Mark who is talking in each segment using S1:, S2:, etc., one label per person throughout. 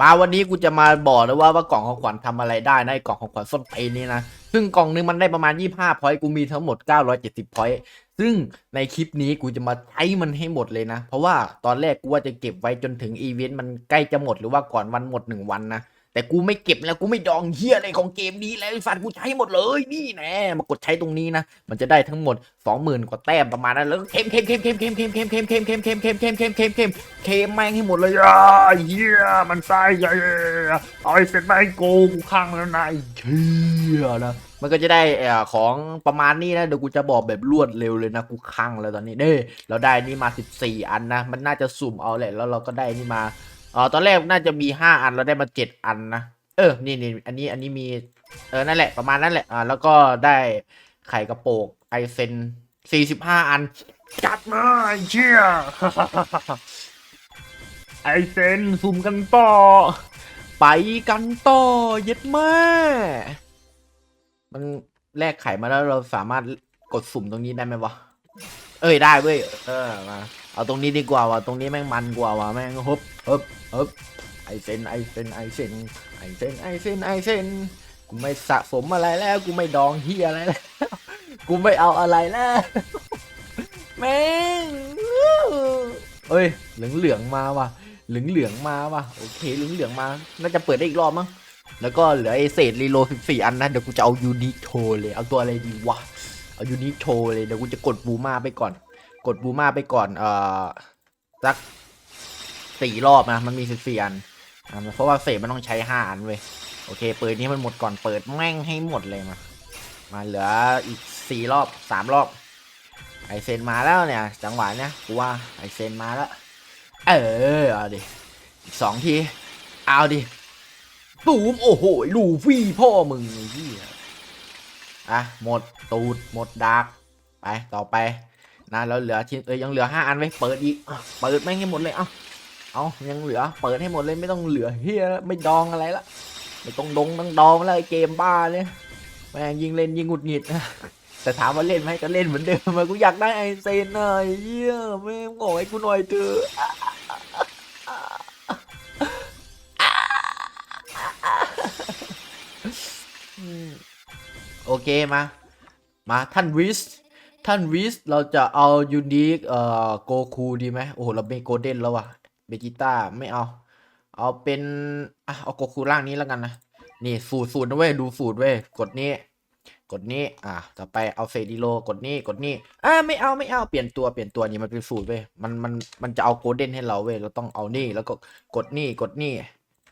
S1: มาวันนี้กูจะมาบอกนะว่าว่ากล่องของขวัญทำอะไรได้ในะกล่องของขวัญส้นตีนนี่นะ ซึ่งกล่องหนึงมันได้ประมาณ 25พอยต์กูมีทั้งหมด 970พอยต์ซึ่งในคลิปนี้กูจะมาใช้มันให้หมดเลยนะ เพราะว่าตอนแรกกูว่าจะเก็บไว้จนถึงอีเวนต์มันใกล้จะหมดหรือว่าก่อนวันหมดหนึ่งวันนะ แต่กูไม่เก็บแล้วกูไม่ดองเฮียอะไรของเกมนี้แล้วไอ้สัตว์กูใช้หมดเลยนี่แน่มากดใช้ตรงนี้นะ มันจะได้ทั้งหมด 20,000 กว่าแต้มประมาณนั้นแล้วเข้มเข้มเข้มเข้มเข้มเข้มเข้มเข้มเข้มเข้มเข้มเข้มเข้มเข้มเข้มเข้มเข้มแม่งให้หมดเลย
S2: อ่าเฮียมันตายใหญ่เอาไอ้เสร็จมาให้กูกูข้างแล้วนาย
S1: เชี่ยนะมันก็จะได้เอ่อของประมาณนี้นะเดี๋ยวกูจะบอกแบบรวดเร็วเลยนะกูคั่งแล้วตอนนี้เด้เราได้นี่มา 14 อันนะ มันน่าจะสุ่มเอาแหละแล้วเราก็ได้นี่มา ออตอนแรกน่าจะมี5อันเราได้มา7อันนะเออนี่นี่อันนี้อันนี้มีเออนั่นแหละประมาณนั้นแหละอ่าแล้วก็ได้ไข่กระโปกไอเซน45อัน
S2: จัดมาไอ้เชี่ยไอเซนสุ่มกันต่อ
S1: ไปกันต่อเย็ดแม่มันแลกไข่มาแล้วเราสามารถกดสุ่มตรงนี้ได้ไหมวะ เอ้ยได้เว้ยเออมาเอาตรงนี้ดีกว่าว่ะตรงนี้แม่งมันกว่าว่ะแม่งฮึบฮึบฮึบไอเซนไอเซนไอเซนไอเซนไอเซนไอเซนกูไม่สะสมอะไรแล้ว กูไม่ดองเฮียอะไรแล้วกูไม่เอาอะไรแล้วแม่งเอ้ยเหลืองเหลืองมาว่ะเหลืองเหลืองมาว่ะโอเคเหลืองเหลืองมา น่าจะเปิดได้อีกรอบมั้งแล้วก็เหลือไอเศษรีโล14 อันนะเดี๋ยวกูจะเอายูนิโชว์เลยเอาตัวอะไรดีวะ เอายูนิโชว์เลยเดี๋ยวกูจะกดบูมาไปก่อน กดบูมาไปก่อนเอ่อสักสี่รอบนะมันมี14อันอ่าเพราะว่าเศษมันต้องใช้5อันเว้ยโอเคเปิดนี้มันหมดก่อนเปิดแม่งให้หมดเลยมามาเหลืออีก4รอบ3รอบ ไอเซนมาแล้วเนี่ย จังหวะเนี้ยกูว่าไอเซนมาแล้ว เออเอาดิอีกสองทีเอาดิตูมโอ้โหลูฟี่พ่อมึงไอ้เหี้ย อะหมดตูดหมดดาร์กไปต่อไปนะแล้วเหลือชิ้นเอ้ยยังเหลือห้าอันไว้เปิดอีกเปิดแม่งให้หมดเลยเอ้าเอายังเหลือเปิดให้หมดเลยไม่ต้องเหลือเฮียไม่ดองอะไรละไม่ต้องดงต้องดองแล้วไอ้เกมบ้าเลยแม่งยิงเล่นยิงหงุดหงิดนะแต่ถามว่าเล่นไหมก็เล่นเหมือนเดิมมากูอยากได้ไอเซนหน่อยเยี่ยแม่งขอให้กูหน่อยเถอะอืม โอเคมา มาท่านวิสท่านวิสเราจะเอายูนิคเอ่อโกคูดีไหมโอ้โหเราเป็นโกลเด้นแล้วว่ะเบจิต้าไม่เอา เอาเป็นอะเอาโกคูร่างนี้แล้วกันนะนี่สูตรสูตรนะเว้ยดูสูตรเว้ยกดนี้ กดนี้ อ่าต่อไปเอาเฟดิโลกดนี้กดนี้อ่าไม่เอาไม่เอาเปลี่ยนตัวเปลี่ยนตัวนี่มันเป็นสูตรเว้ยมันมันมันจะเอาโกลเด้นให้เราเว้ยเราต้องเอานี่แล้วก็กดนี่กดนี่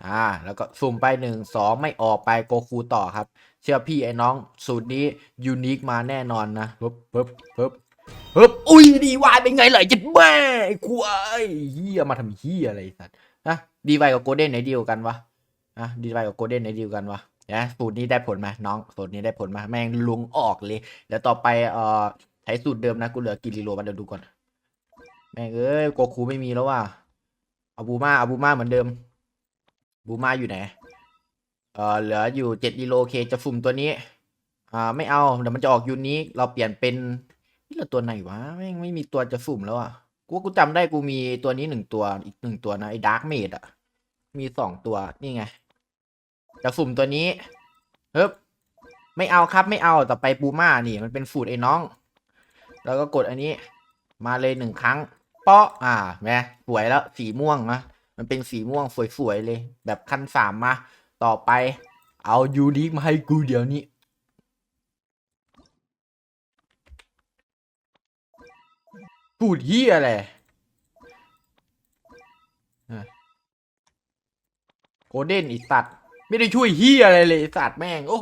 S1: อ่าแล้วก็สุ่มไปหนึ่งสองไม่ออกไปโกคูต่อครับ เชื่อพี่ไอ้น้องสูตรนี้ยูนิคมาแน่นอนนะปึ๊บปึ๊บปึ๊บปึ๊บอุ้ยดีวายเป็นไงเล่ะจิตแม่ไอ้ควายเฮียมาทำเฮียอะไรสัตว์นะดีวายกับโกลเด้นไหนเดียวกันวะอะดีวายกับโกลเด้นไหนเดียวกันวะนะสูตรนี้ได้ผลไหมน้องสูตรนี้ได้ผลไหมแม่งลุงออกเลยเดี๋ยวต่อไปเอ่อใช้สูตรเดิมนะกูเหลือกิริโลมันเดี๋ยวดูก่อนแม่งเอ้ยโกคูไม่มีแล้วว่ะเอาบูมาเอาบูมาเหมือนเดิมบูมาอยู่ไหน เอ่อเหลืออยู่เจ็ดกิโลเคจะสุ่มตัวนี้ อ่าไม่เอาเดี๋ยวมันจะออกยูนิคเราเปลี่ยนเป็นนี่เราตัวไหนวะแม่งไม่มีตัวจะสุ่มแล้วอะกูกูจำได้กูมีตัวนี้หนึ่งตัวอีกหนึ่งตัวนะไอ้ดาร์กเมดอะ มีสองตัวนี่ไง จะสุ่มตัวนี้เฮ้ยไม่เอาครับไม่เอาต่อไปปูม่านี่มันเป็นสูตรไอ้น้อง แล้วก็กดอันนี้ มาเลยหนึ่งครั้งเปาะอ่าแม่สวยแล้วสีม่วงนะมันเป็นสีม่วงสวยๆเลย แบบขั้นสามมา ต่อไป เอายูนิคมาให้กูเดี๋ยวนี้ พูดเฮียอะไรโกลเด้นอีสัตว์ ไม่ได้ช่วยเฮียอะไรเลยสัตว์แม่ง โอ้